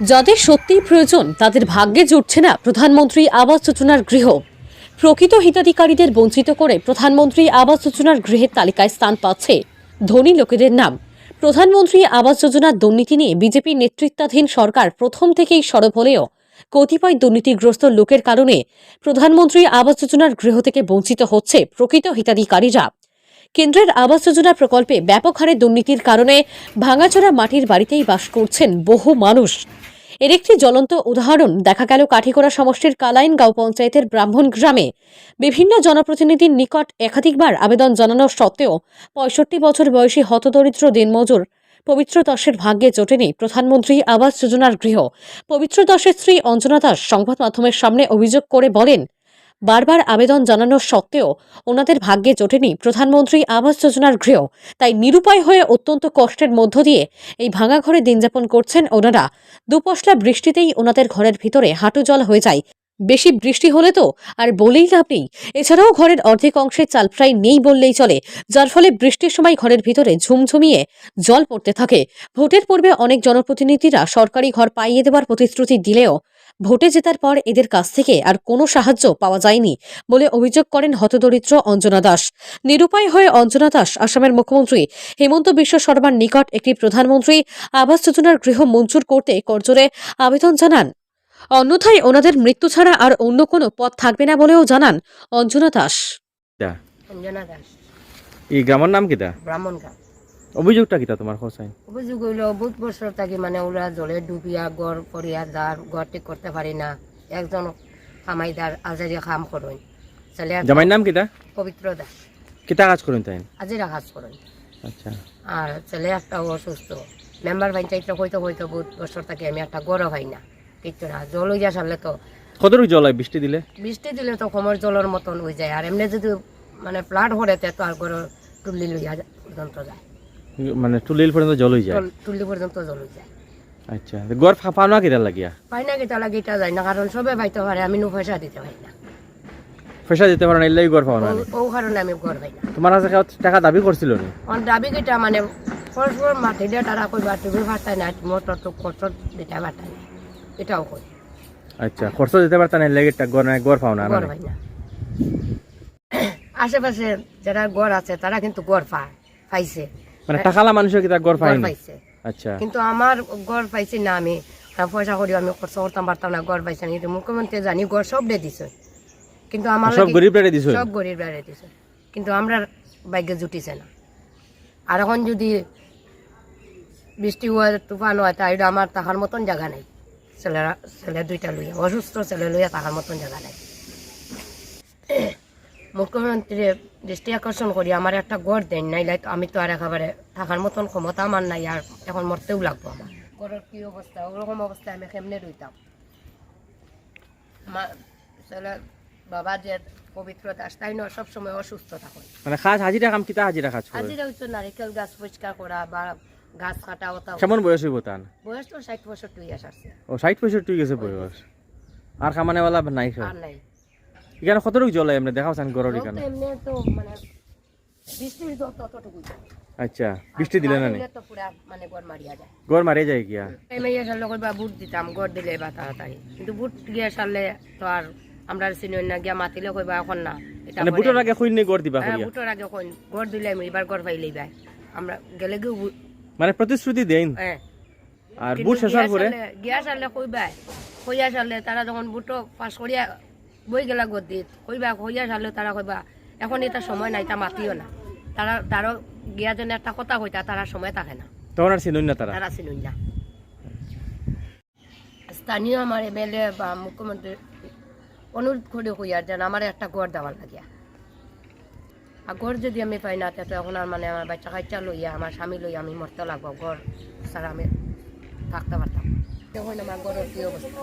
যাদের সত্যিই প্রয়োজন, তাদের ভাগ্যে জুটছে না প্রধানমন্ত্রী আবাস যোজনার গৃহ। প্রকৃত হিতাধিকারীদের বঞ্চিত করে প্রধানমন্ত্রী আবাস যোজনার গৃহের তালিকায় স্থান পাচ্ছে ধনী লোকেদের নাম। প্রধানমন্ত্রী আবাস যোজনার দুর্নীতি নিয়ে বিজেপি নেতৃত্বাধীন সরকার প্রথম থেকেই সরব হলেও কতিপয় দুর্নীতিগ্রস্ত লোকের কারণে প্রধানমন্ত্রী আবাস যোজনার গৃহ থেকে বঞ্চিত হচ্ছে প্রকৃত হিতাধিকারীরা। কেন্দ্রের আবাস যোজনা প্রকল্পে ব্যাপক হারে দুর্নীতির কারণে ভাঙাচোরা মাটির বাড়িতেই বাস করছেন বহু মানুষ। এর একটি জ্বলন্ত উদাহরণ দেখা গেল কাঠিকোড়া সমষ্টির কালাইন গাঁও পঞ্চায়েতের ব্রাহ্মণ গ্রামে। বিভিন্ন জনপ্রতিনিধির নিকট একাধিকবার আবেদন জানানো সত্ত্বেও পঁয়ষট্টি বছর বয়সী হতদরিদ্র দিনমজুর পবিত্র দাসের ভাগ্যে জোটেনি প্রধানমন্ত্রী আবাস যোজনার গৃহ। পবিত্র দাসের স্ত্রী অঞ্জনা দাস সংবাদ মাধ্যমের সামনে অভিযোগ করে বলেন বারবার আবেদন জানানো সত্ত্বেও ওনাদের ভাগ্যে জোটেনি প্রধানমন্ত্রী আবাস যোজনার গৃহ। তাই নিরুপায় হয়ে অত্যন্ত কষ্টের মধ্য দিয়ে এই ভাঙা ঘরে দিনযাপন করছেন ওনারা। দুপশলা বৃষ্টিতেই ওনাদের ঘরের ভিতরে হাঁটু জল হয়ে যায়। বেশি বৃষ্টি হলে তো আর বলেই লাভ নেই। এছাড়াও ঘরের অর্ধেক অংশে চাল প্রায় নেই বললেই চলে, যার ফলে বৃষ্টির সময় ঘরের ভিতরে ঝুমঝুমিয়ে জল পড়তে থাকে। ভোটের পূর্বে অনেক জনপ্রতিনিধিরা সরকারি ঘর পাইয়ে দেওয়ার প্রতিশ্রুতি দিলেও ভোটে জেতার পর এদের কাছ থেকে আর কোনো সাহায্য পাওয়া যায়নি বলে অভিযোগ করেন হতদরিদ্র অঞ্জনা দাস। নিরুপায় হয়ে অঞ্জনা দাস আসামের মুখ্যমন্ত্রী হেমন্ত বিশ্ব শর্মার নিকট একটি প্রধানমন্ত্রী আবাস যোজনার গৃহ মঞ্জুর করতে করজোরে আবেদন জানান। অন্যথায় ওনাদের মৃত্যু ছাড়া আর অন্য কোনো পথ থাকবে না বলেও জানান অঞ্জনা দাস। অঞ্জনা দাস। এই গ্রামের নাম কিতা ব্রাহ্মণ গাঁও অভিযোগটা কিতা তোমার খোঁচাই অভিযোগ হইল বহুত বছর থাকি মানে ওরা জলে ডুবিয়া গড় পড়িয়া যার গড় ঠিক করতে পারি না। একজন কামাইদার আজারিয়া কাম করেন। ছেলে জামাইর নাম কিতা? পবিত্র দাস। কিতা কাজ করুন তাই আজিরা কাজ করেন। আচ্ছা। আর ছেলে একটা অসুস্থ। মেম্বার পঞ্চায়েত হইতে হইতে বহুত বছর থাকি আমি একটা গড় হয় না। কিচ্ছু না জল হইয়া সারলে তো কতটুকু জল হয়? বৃষ্টি দিলে? বৃষ্টি দিলে তো কমর জলের মতন হয়ে যায়। আর এমনি যদি মানে ফ্লাড হরেতে তো আর গড় টুল্লি লইয়া যা- পর্যন্ত যায়। মানে টুলিল পর্যন্ত জল হয়ে যায়। টুল- টুল্লি পর্যন্ত জল হয়ে যায়। আচ্ছা গড় ফাঁপা না কিতা লাগিয়া? পাই না গেটা লাগে এটা যায় না কারণ সবে পাইতে পারে আমি নো পয়সা দিতে পারি না। পয়সা দিতে পারো না এলাই গড় পাও না। ও- কারণে আমি ঘর পাই না। তোমার কাছে টাকা দাবি করছিল নি? আমার দাবি কেটা মানে পরস্পর মাটি দিয়ে তারা কই বা তুমি ভাতাই না মোটর তো কষ্ট দিতে ভাতাই না এটাও কই আচ্ছা খরচ দিতে পারতা না লেগে গড় না গড় পাও না ঘর পাই না। আশেপাশে যারা ঘর আছে তারা কিন্তু ঘর পায় পাইছে মানে টাকালা মানুষের কিতা গড় পাইছে। আচ্ছা। কিন্তু আমার ঘর পাইছি না আমি। পয়সা করি আমি খরচ করতাম পারতাম না ঘর পাইছি না। কিন্তু মুখ্যমন্ত্রী জানি ঘর সব দিয়ে দিছে। কিন্তু আমার সব গরিব রেডি দিছ? সব গরিব বেড়ে দিছে। কিন্তু আমরা ভাগ্যে জুটিছে না। আর এখন যদি বৃষ্টি হয় তুফান হয় তাই আমার থাকার মতন জায়গা নাই। ছেলেরা ছেলে দুইটা লইয়া অসুস্থ ছেলে লইয়া থাকার মতন জায়গা নাই। মুখ্যমন্ত্রী দৃষ্টি আকর্ষণ করি আমার একটা গড় দেন নাই আমি তো আর একেবারে থাকার মতন ক্ষমতা আমার নাই আর এখন মরতেও লাগবো আমার গড়ের কি অবস্থা ওরকম অবস্থায় আমি কেমনে রইতাম আমার ছেলে বাবা যে পবিত্র দাস তাই নয় সবসময় অসুস্থ থাকুন মানে হাজিরা কাম কিতা হাজিরা নারিকেল গাছ পরিষ্কার করা বা গাছ কাটা ওটা কেমন বয়স হইব তান বয়স তো ষাট পঁয়ষট্টি ইয়াস আসছে ও ষাট পঁয়ষট্টি গেছে বয়স। আর খামানেওয়ালা নাই আর নাই। এখানে কতটুকু জল হয় এমনি? দেখাও চান এখানে। এমনি তো মানে বৃষ্টি তো ততটুকু আচ্ছা বৃষ্টি দিলে না তো পুরা মানে গড় মারিয়া যায়। গড় মারিয়ে যায় গিয়া এই মেয়ে সারলে কইবা বুট দিতাম গড় দিলে বা তাড়াতাড়ি। কিন্তু বুট গিয়ে সারলে তো আর আমরা চিনি না গিয়া মাতিলে কইবা এখন না। এটা মানে আগে খুঁজ নি গড় দিবা হ্যাঁ করিয়া আগে কইন গড় দিলে আমি এবার গড় পাইলেই বাই। আমরা গেলে গিয়ে মানে প্রতিশ্রুতি দেন হ্যাঁ। আর বুট শেষ হওয়ার গিয়া পরে? গিয়া সারলে কইবা কইয়া সারলে তারা যখন বুটো পাস করিয়া বই গেলা গদিত কইবা কইয়া সারলে তারা কইবা এখন এটা সময় নাই তা মাতিও না। তারা তারও গিয়া যেন একটা কথা কইতা তারা সময় থাকে না। তখন আর চিনুন না তারা। তারা চিনুন না। স্থানীয় আমার এমএলএ বা মুখ্যমন্ত্রী অনুরোধ করে কইয়ার যেন আমার একটা গড় দেওয়ার লাগিয়া। আর গড় যদি আমি পাই না তো এখন আর মানে আমার বাচ্চা কাচ্চা লইয়া আমার স্বামী লইয়া আমি মরতে লাগবো। গড় ছাড়া আমি থাকতে পারতাম তখন আমার গড়ের কি অবস্থা